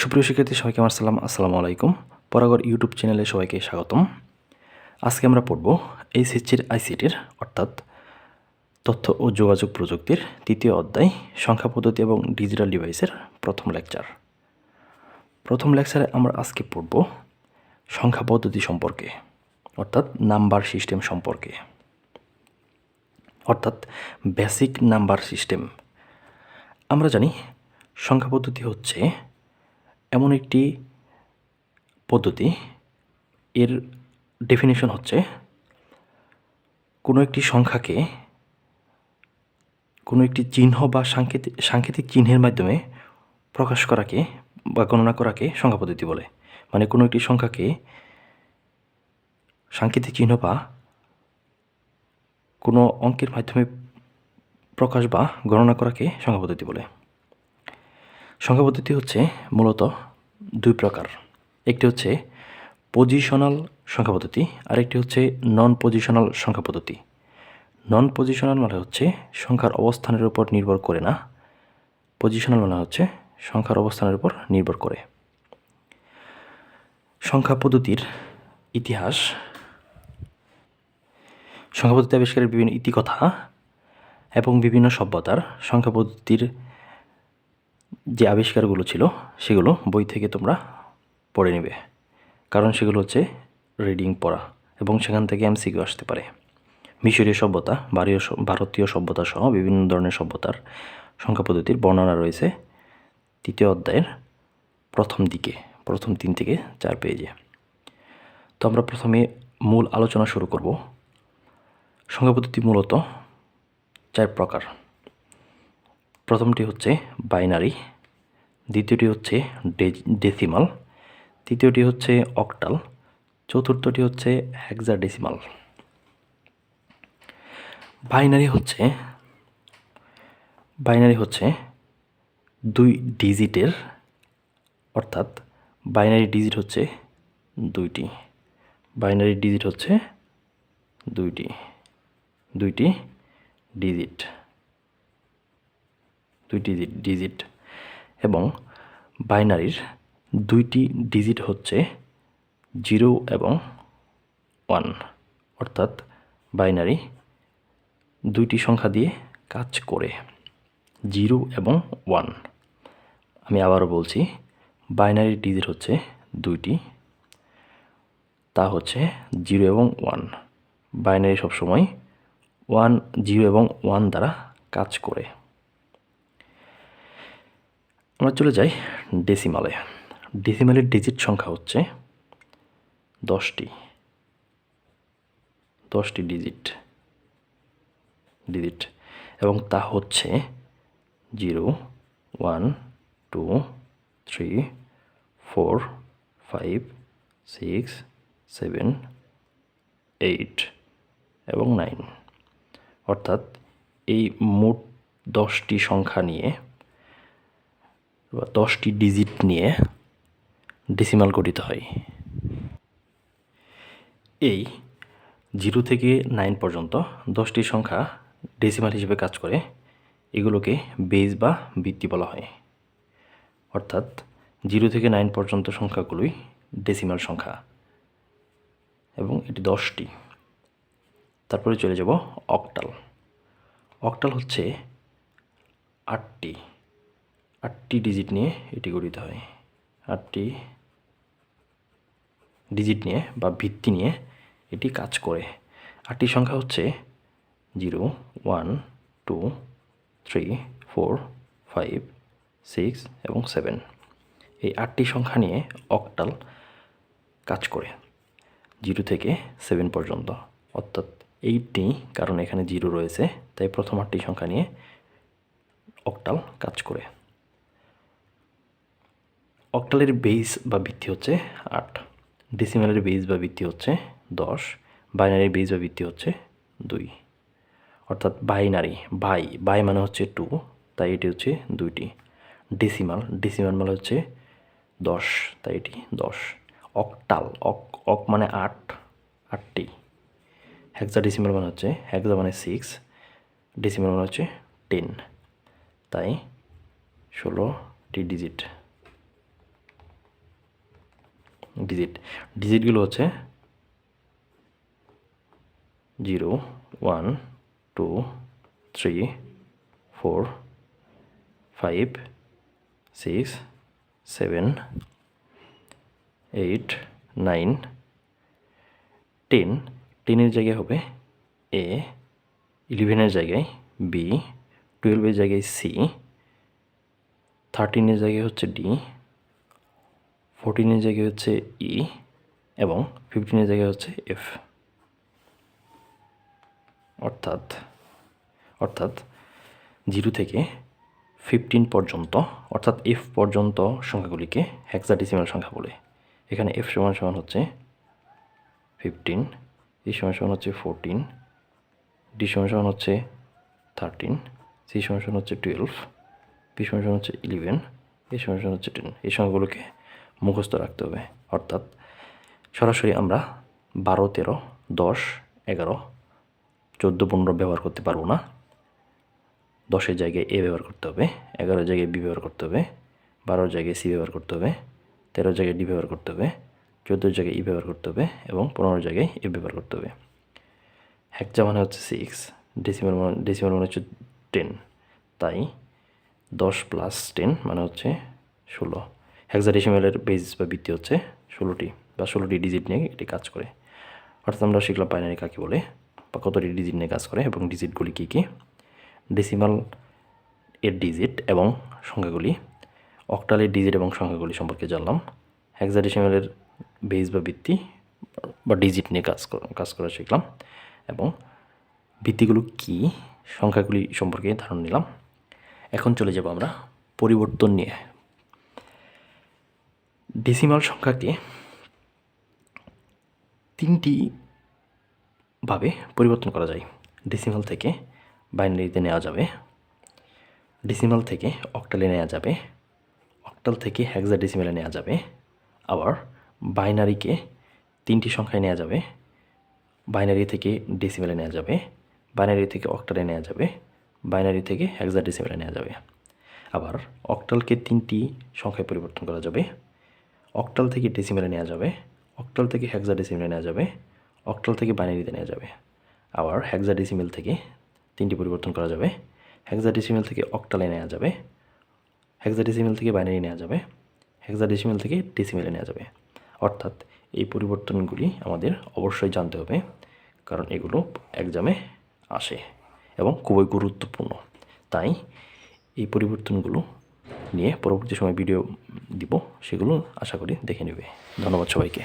সুপ্রিয় শিক্ষার্থী, সবাইকে আমার সালাম, আসসালামু আলাইকুম। পরাগর ইউটিউব চ্যানেলে সবাইকে স্বাগতম। আজকে আমরা পড়ব এই সিচির আইসিটির, অর্থাৎ তথ্য ও যোগাযোগ প্রযুক্তির তৃতীয় অধ্যায়, সংখ্যা পদ্ধতি এবং ডিজিটাল ডিভাইসের প্রথম লেকচার। প্রথম লেকচারে আমরা আজকে পড়ব সংখ্যা পদ্ধতি সম্পর্কে, অর্থাৎ নাম্বার সিস্টেম সম্পর্কে। অর্থাৎ বেসিক নাম্বার সিস্টেম। আমরা জানি সংখ্যা পদ্ধতি হচ্ছে এমন একটি পদ্ধতি, এর ডেফিনেশন হচ্ছে কোনো একটি সংখ্যাকে কোনো একটি চিহ্ন বা সাংকেতিক সাংকেতিক চিহ্নের মাধ্যমে প্রকাশ করাকে বা গণনা করাকে সংখ্যা পদ্ধতি বলে। মানে কোনো একটি সংখ্যাকে সাংকেতিক চিহ্ন বা কোনো অঙ্কের মাধ্যমে প্রকাশ বা গণনা করাকে সংখ্যা পদ্ধতি বলে। সংখ্যা পদ্ধতি হচ্ছে মূলত দুই প্রকার। একটি হচ্ছে পজিশনাল সংখ্যা পদ্ধতি, আরেকটি হচ্ছে নন পজিশনাল সংখ্যা পদ্ধতি। নন পজিশনাল মানে হচ্ছে সংখ্যার অবস্থানের উপর নির্ভর করে না। পজিশনাল মানে হচ্ছে সংখ্যার অবস্থানের উপর নির্ভর করে। সংখ্যা পদ্ধতির ইতিহাস। সংখ্যা পদ্ধতি আবিষ্কারের বিভিন্ন ইতিকথা এবং বিভিন্ন সভ্যতার সংখ্যা পদ্ধতির যে আবিষ্কারগুলো ছিল, সেগুলো বই থেকে তোমরা পড়ে নেবে। কারণ সেগুলো হচ্ছে রিডিং পড়া এবং সেখান থেকে এমসিকিউ আসতে পারে। মিশরীয় সভ্যতা ভারতীয় সভ্যতা সহ বিভিন্ন ধরনের সভ্যতার সংখ্যা পদ্ধতির বর্ণনা রয়েছে তৃতীয় অধ্যায়ের প্রথম দিকে, প্রথম তিন থেকে চার পেজে। তো আমরা প্রথমে মূল আলোচনা শুরু করব। সংখ্যা পদ্ধতি মূলত চার প্রকার। প্রথমটি হচ্ছে বাইনারি দ্বিতীয়টি হচ্ছে ডেসিমাল তৃতীয়টি হচ্ছে অক্টাল চতুর্থটি হচ্ছে হেক্সাডেসিমাল বাইনারি হচ্ছে বাইনারি হচ্ছে দুই ডিজিটের, অর্থাৎ বাইনারি ডিজিট হচ্ছে দুইটি। বাইনারি ডিজিট হচ্ছে দুইটি দুইটি ডিজিট দুইটি ডিজিট এবং বাইনারির দুইটি ডিজিট হচ্ছে জিরো এবং ওয়ান। অর্থাৎ বাইনারি দুইটি সংখ্যা দিয়ে কাজ করে, জিরো এবং ওয়ান। আমি আবারও বলছি, বাইনারি ডিজিট হচ্ছে দুইটি, তা হচ্ছে জিরো এবং ওয়ান। বাইনারি সবসময় ওয়ান, জিরো এবং ওয়ান দ্বারা কাজ করে। আমরা চলে যাই ডেসিমালে ডেসিমালের ডিজিট সংখ্যা হচ্ছে দশটি। দশটি ডিজিট ডিজিট এবং তা হচ্ছে zero, one, two, three, four, five, six, seven, eight এবং নাইন। অর্থাৎ এই মোট দশটি সংখ্যা নিয়ে বা দশটি ডিজিট নিয়ে ডেসিমাল গঠিত হয়। এই জিরো থেকে নাইন পর্যন্ত দশটি সংখ্যা ডেসিমাল হিসেবে কাজ করে। এগুলোকে বেজ বা বৃত্তি বলা হয়। অর্থাৎ জিরো থেকে নাইন পর্যন্ত সংখ্যাগুলোই ডেসিমাল সংখ্যা। এবং এটি দশটি। তারপরে চলে যাব অক্টাল অক্টাল হচ্ছে আটটি। আটটি ডিজিট নিয়ে এটি গঠিত হয়। আটটি ডিজিট নিয়ে বা ভিত্তি নিয়ে এটি কাজ করে। আটটি সংখ্যা হচ্ছে zero, one, two, three, four, five, six এবং সেভেন। এই আটটি সংখ্যা নিয়ে অকটাল কাজ করে, জিরো থেকে সেভেন পর্যন্ত। অর্থাৎ এইটটি, কারণ এখানে জিরো রয়েছে, তাই প্রথম আটটি সংখ্যা নিয়ে অকটাল কাজ করে। অক্টালের বেস বা ভিত্তি হচ্ছে আট ডেসিমালের বেস বা ভিত্তি হচ্ছে দশ বাইনারির বেস বা ভিত্তি হচ্ছে দুই। অর্থাৎ বাইনারি বাই বাই মানে হচ্ছে টু তাই এটি হচ্ছে দুইটি। ডেসিমাল ডেসিমাল মানে হচ্ছে দশ, তাই এটি দশ। অক্টাল অক অক মানে আট, আটটি। হেক্সা ডেসিমাল মানে হচ্ছে হেক্সা মানে সিক্স ডেসিমাল মানে হচ্ছে টেন তাই ষোলোটি ডিজিট ডিজিট। ডিজিটগুলো হচ্ছে zero, one, two, three, four, five, six, seven, eight, nine, ten. টেনের জায়গায় হবে এ, ইলেভেনের জায়গায় বি, টুয়েলভের জায়গায় সি, থার্টিনের জায়গায় হচ্ছে ডি ফোরটিনের জায়গায় হচ্ছে ই এবং ফিফটিনের জায়গায় হচ্ছে এফ অর্থাৎ অর্থাৎ জিরো থেকে ফিফটিন পর্যন্ত, অর্থাৎ এফ পর্যন্ত সংখ্যাগুলিকে হেক্সাডেসিমাল সংখ্যা বলে। এখানে এফ সমান সমান হচ্ছে ফিফটিন ই সমান সমান হচ্ছে ফোরটিন ডি সমান সমান হচ্ছে থার্টিন সি সমান সমান হচ্ছে টুয়েলভ পি সমান সমান হচ্ছে ইলেভেন এ সমান সমান হচ্ছে টেন এই সংখ্যাগুলোকে মুখস্থ রাখতে হবে। অর্থাৎ সরাসরি আমরা বারো, তেরো, দশ, এগারো, চোদ্দ, পনেরো ব্যবহার করতে পারব না। দশের জায়গায় এ ব্যবহার করতে হবে এগারোর জায়গায় বি ব্যবহার করতে হবে বারোর জায়গায় সি ব্যবহার করতে হবে তেরোর জায়গায় ডি ব্যবহার করতে হবে চোদ্দোর জায়গায় ই ব্যবহার করতে হবে এবং পনেরোর জায়গায় এ ব্যবহার করতে হবে। হ্যাকচা মানে হচ্ছে সিক্স, ডেসিমাল মানে ডেসিমাল মানে হচ্ছে টেন, তাই দশ প্লাস টেন মানে হচ্ছে ষোলো। হেক্সা ডেসিমালের বেস বা ভিত্তি হচ্ছে ষোলোটি বা ষোলোটি ডিজিট নিয়ে এটি কাজ করে। অর্থাৎ আমরা শিখলাম বাইনারি কাকে বলে বা কতটি ডিজিট নিয়ে কাজ করে এবং ডিজিটগুলি কী কী? ডেসিমাল এর ডিজিট এবং সংখ্যাগুলি অক্টালের ডিজিট এবং সংখ্যাগুলি সম্পর্কে জানলাম। হেক্সাডেসিমালের বেস বা ভিত্তি বা ডিজিট নিয়ে কাজ কাজ করা শিখলাম এবং ভিত্তিগুলো কী, সংখ্যাগুলি সম্পর্কে ধারণা নিলাম। এখন চলে যাব আমরা পরিবর্তন নিয়ে। ডেসিমাল সংখ্যাকে তিনটি ভাবে পরিবর্তন করা যায়। ডেসিমাল থেকে বাইনারিতে নেওয়া যাবে ডেসিমাল থেকে অক্টালে নেওয়া যাবে অক্টাল থেকে হেক্সা ডেসিমালে নেওয়া যাবে, আবার বাইনারিকে তিনটি সংখ্যায় নেওয়া যাবে বাইনারি থেকে ডেসিমেলে নেওয়া যাবে বাইনারি থেকে অক্টালে নেওয়া যাবে বাইনারি থেকে হেক্সা ডেসিমেলে নেওয়া যাবে। আবার অক্টালকে তিনটি সংখ্যায় পরিবর্তন করা যাবে অক্টাল থেকে ডেসিমেলে নেওয়া যাবে, অক্টাল থেকে হেক্সা ডেসিমেলে নেওয়া যাবে, অক্টাল থেকে বাইনারিতে নেওয়া যাবে। আবার হেক্সা ডেসিমেল থেকে তিনটি পরিবর্তন করা যাবে হেক্সা ডেসিমেল থেকে অক্টালে নেওয়া যাবে হেক্সা ডেসিমেল থেকে বাইনারি নেওয়া যাবে হেক্সা ডেসিমেল থেকে ডেসিমেলে নেওয়া যাবে। অর্থাৎ এই পরিবর্তনগুলি আমাদের অবশ্যই জানতে হবে, কারণ এগুলো এক্সামে আসে এবং খুবই গুরুত্বপূর্ণ। তাই এই পরিবর্তনগুলো নিয়ে পরবর্তী সময় ভিডিও দিব সেগুলো আশা করি দেখে নেবে। ধন্যবাদ সবাইকে।